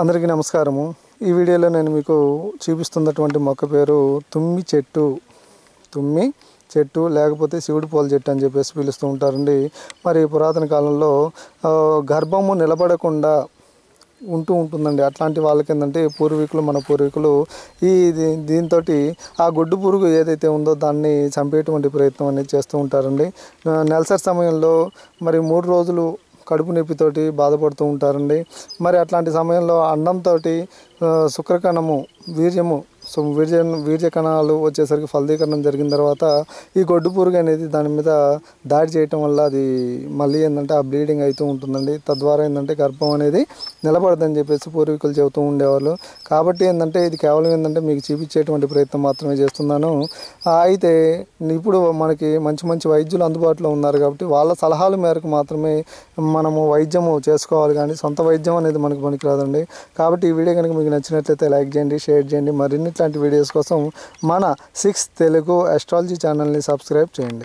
అందరికీ నమస్కారము. ఈ వీడియోలో నేను మీకు చూపిస్తున్నటువంటి మొక్క పేరు తుమ్మి చెట్టు. తుమ్మి చెట్టు లేకపోతే శివుడి పూల చెట్టు అని చెప్పేసి పిలుస్తూ ఉంటారండి. మరి పురాతన కాలంలో గర్భము నిలబడకుండా ఉంటూ ఉంటుందండి. అట్లాంటి వాళ్ళకి ఏంటంటే పూర్వీకులు మన పూర్వీకులు ఈ దీంతో ఆ గొడ్డు పురుగు ఏదైతే ఉందో దాన్ని చంపేటువంటి ప్రయత్నం అనేది చేస్తూ ఉంటారండి. నెలసరి సమయంలో మరి మూడు రోజులు కడుపు నొప్పితోటి బాధపడుతూ ఉంటారండి. మరి అట్లాంటి సమయంలో అన్నంతో శుక్రకణము వీర్యము సో వీర్య వీర్య కణాలు వచ్చేసరికి ఫలదీకరణం జరిగిన తర్వాత ఈ గొడ్డు పురుగు అనేది దాని మీద దాడి చేయటం వల్ల అది మళ్ళీ ఏంటంటే ఆ బ్లీడింగ్ అవుతూ ఉంటుందండి. తద్వారా ఏంటంటే గర్భం అనేది నిలబడదని చెప్పేసి పూర్వీకులు చెబుతూ ఉండేవాళ్ళు. కాబట్టి ఏంటంటే ఇది కేవలం ఏంటంటే మీకు చూపించేటువంటి ప్రయత్నం మాత్రమే చేస్తున్నాను. అయితే ఇప్పుడు మనకి మంచి మంచి వైద్యులు అందుబాటులో ఉన్నారు కాబట్టి వాళ్ళ సలహాల మేరకు మాత్రమే మనము వైద్యము చేసుకోవాలి కానీ సొంత వైద్యం అనేది మనకు పనికిరాదండి. కాబట్టి ఈ వీడియో కనుక మీకు నచ్చినట్లయితే లైక్ చేయండి షేర్ చేయండి. మరిన్ని ఇట్లాంటి వీడియోస్ కోసం మన సిక్స్ తెలుగు అస్ట్రాలజీ ఛానల్ని సబ్స్క్రైబ్ చేయండి.